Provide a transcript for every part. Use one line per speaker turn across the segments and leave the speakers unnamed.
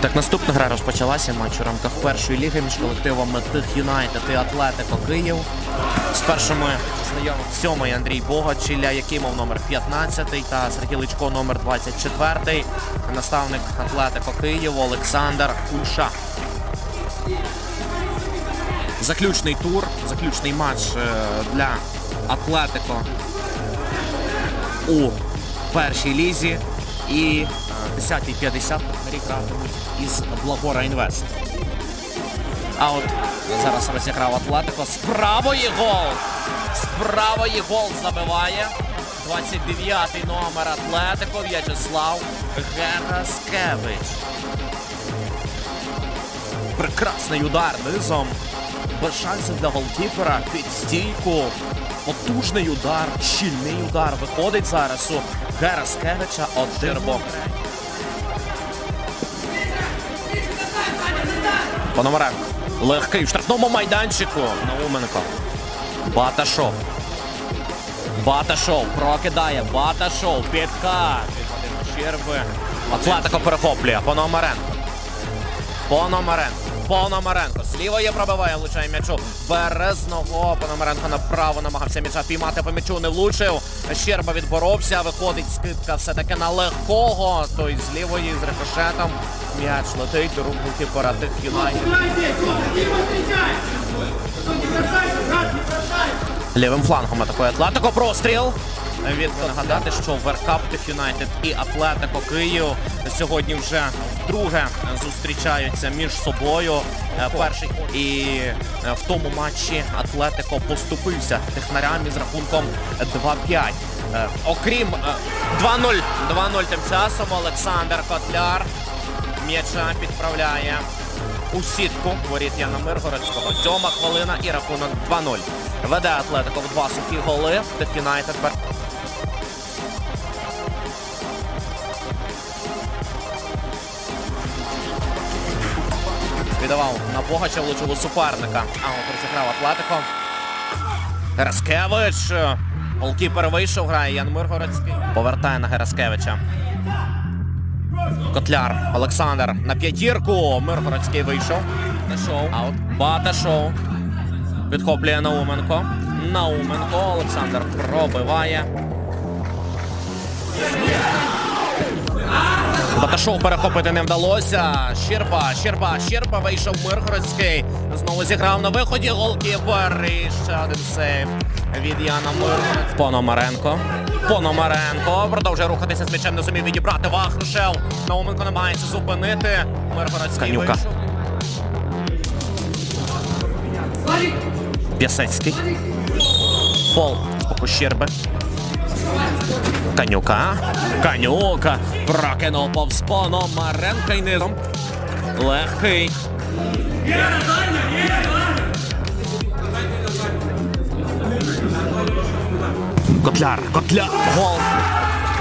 так, наступна гра розпочалася. Матч у рамках першої ліги між колективами Тих Юнайтед і Атлетико Київ. Спершу ми знайомих сьомий Андрій Богач, Ілля Якимов номер 15 та Сергій Личко номер 24. Наставник Атлетико Київ Олександр Кульша. Заключний тур, заключний матч е, для Атлетико у першій лізі. І е, 10.50 партнері гратимуть із Благора Інвест. А от зараз розіграв Атлетико. З правої гол! З правої гол забиває. 29-й номер Атлетико В'ячеслав Гераскевич. Прекрасний удар низом. Без шансів для голкіпера. Під стійку. Потужний удар, щільний удар. Виходить зараз у Гераскевича один бок. Пономаренко. Легкий в штрафному майданчику. Науменко. Баташов. Баташов прокидає. Баташов. Підкат. Черви. Атлетико перехоплює. Пономаренко. Пономаренко. Пономаренко. З лівої пробиває, влучає м'ячу. Березного. Пономаренко направо намагався м'яча піймати по м'ячу, не влучив. Щерба відборовся. Виходить скидка все-таки на легкого. Той з лівої з рикошетом. М'яч летить до рук голкіпера тих Юнайтед. Лівим флангом атакує Атлетико. Простріл. Від нагадати, що Веркап Тих Юнайтед і Атлетико Київ сьогодні вже вдруге зустрічаються між собою. Е, Перший і е, в тому матчі Атлетико поступився технарям із рахунком 2-5. Е, Окрім е, 2-0. 2-0 тим часом Олександр Котляр м'яча підправляє у сітку воріт Яна Миргородського. Сьома хвилина і рахунок 2-0. Веде Атлетико в два сухі голи. Юнайтед Віддавав на Богача влучив у суперника. А розіграв Атлетико. Гераскевич. Голкіпер вийшов, грає Ян Миргородський. Повертає на Гераскевича. Котляр. Олександр на п'ятірку. Миргородський вийшов. Баташов. Аут. Баташов. Підхоплює Науменко. Науменко. Олександр пробиває. Баташов перехопити не вдалося. Щерба, Щерба, Щерба вийшов Миргородський. Знову зіграв на виході голкіпер. І ще один сейв від Яна Миргородського. Пономаренко. Пономаренко продовжує рухатися з м'ячем, не зумів відібрати Вахрушев. Науменко намагається зупинити. Миргородський
Канюка.
вийшов. П'ясецький. Фол з боку Щерби. Канюка. Канюка. Прокинув повз Пономаренка й низом. Легкий. Котляр. Котляр. Гол.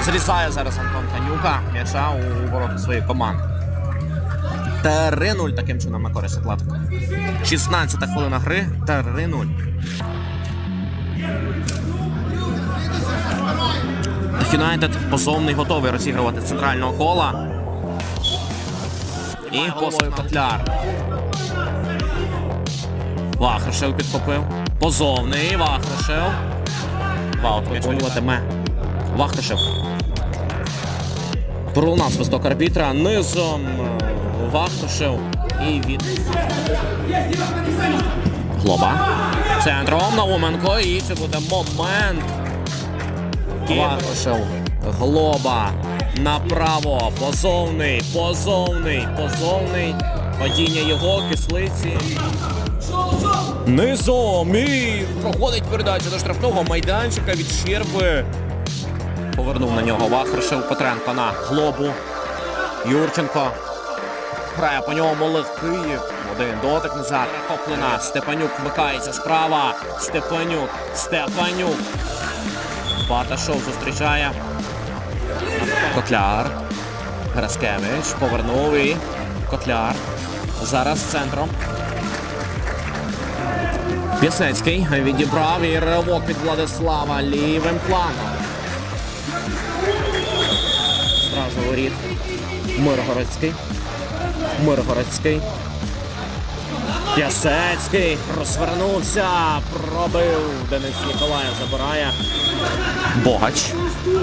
Зрізає зараз Антон Канюка. М'яча у ворота своєї команди. 3-0 таким чином на користь Атлетико. 16 хвилина гри. 3-0. Юнайтед позовний готовий розігрувати центрального кола. І головою Котляр. Вахрушев підхопив. Позовний. Вахрушев. Ваут виконуватиме. Вахрушев. Пролунав свисток арбітра. Низом е, Вахрушев. І від Глоба. Центром Науменко. І це буде момент. Вахрушев. Глоба. Направо. Позовний. Позовний. Позовний. Падіння його, кислиці. Низом. І проходить передача до штрафного майданчика від Щерби. Повернув на нього Вахрушев Петренко на глобу. Юрченко. Грає по ньому легкий. Один дотик назад. Хоплена. Степанюк вмикається справа. Степанюк. Степанюк. Баташов зустрічає. Котляр. Граскевич. Повернув і Котляр. Зараз центром. Пісецький відібрав і ривок від Владислава лівим флангом. Стражу воріт. Миргородський. Миргородський. П'ясецький розвернувся, пробив. Денис Ніколаєв забирає. Богач.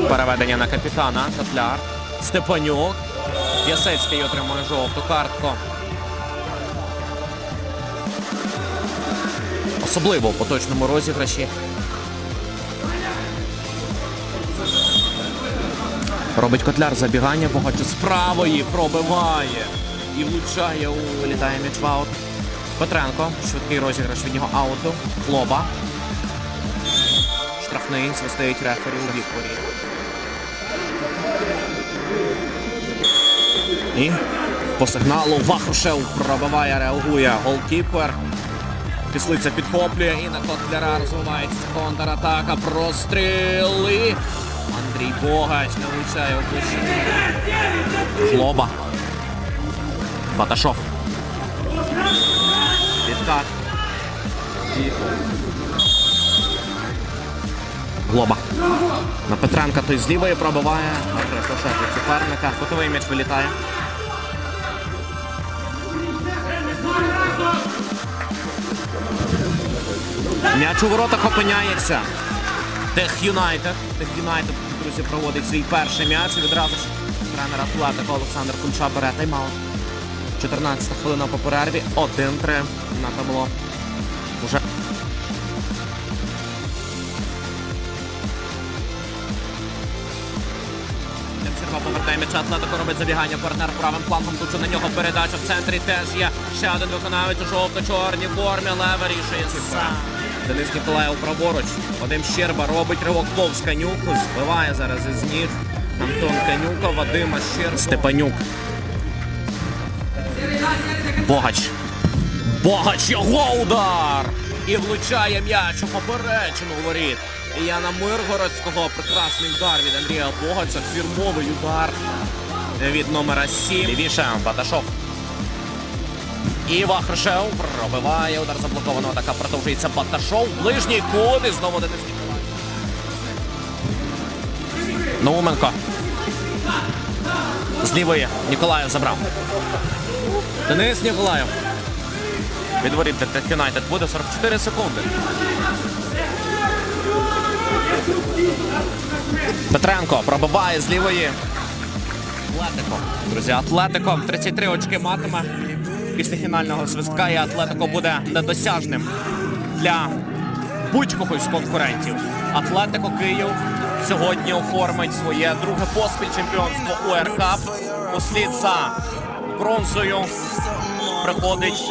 Переведення на капітана. Котляр. Степанюк. П'ясецький отримує жовту картку. Особливо в поточному розіграші. Робить котляр забігання, Богач з правої пробиває і влучає у вилітає м'яч в аут. Петренко, швидкий розіграш від нього ауту. Хлоба. Штрафний, свистить рефері у бік. І по сигналу Вахрушев пробиває, реагує голкіпер. Кислиця підхоплює і на Котляра розвивається контратака. Простріли. Андрій Богач не влучає площину. Жлоба. Баташов. Відкат. І... Глоба. На Петренка той з лівої пробиває. Від суперника. Котовий м'яч вилітає. М'яч у воротах опиняється. Тех Юнайтед. Тех Юнайтед, друзі, проводить свій перший м'яч. І відразу ж тренер Атлетика Олександр Кульча бере тайм-аут. 14 хвилина по перерві. 1-3 на табло. Уже Демченко повертає м'яча, Атлетико робить забігання, партнер правим флангом, тут же на нього передача в центрі теж є. Ще один виконавець у жовто-чорній формі, але вирішує сам. Денис Ніколаєв праворуч. Вадим Щерба робить ривок повз Канюку, збиває зараз із ніг. Антон Канюка, Вадима Щерба. Степанюк. Богач. Богач його удар! І влучає м'яч у поперечину воріт. Яна Миргородського прекрасний удар від Андрія Богача. Фірмовий удар від номера 7. Лівіше Баташов. І Вахрушев пробиває удар заблоковано. Така продовжується Баташов. Ближній кут і знову Денис Ніколаєв. Науменко. З лівої Ніколаєв забрав. Денис Ніколаєв. Від воріт Тек Юнайтед буде 44 секунди. Петренко пробиває з лівої. Атлетико. Друзі, Атлетико 33 очки матиме. Після фінального свистка і Атлетико буде недосяжним для будь-кого з конкурентів. Атлетико Київ сьогодні оформить своє друге поспіль чемпіонство УРК. Услід за бронзою приходить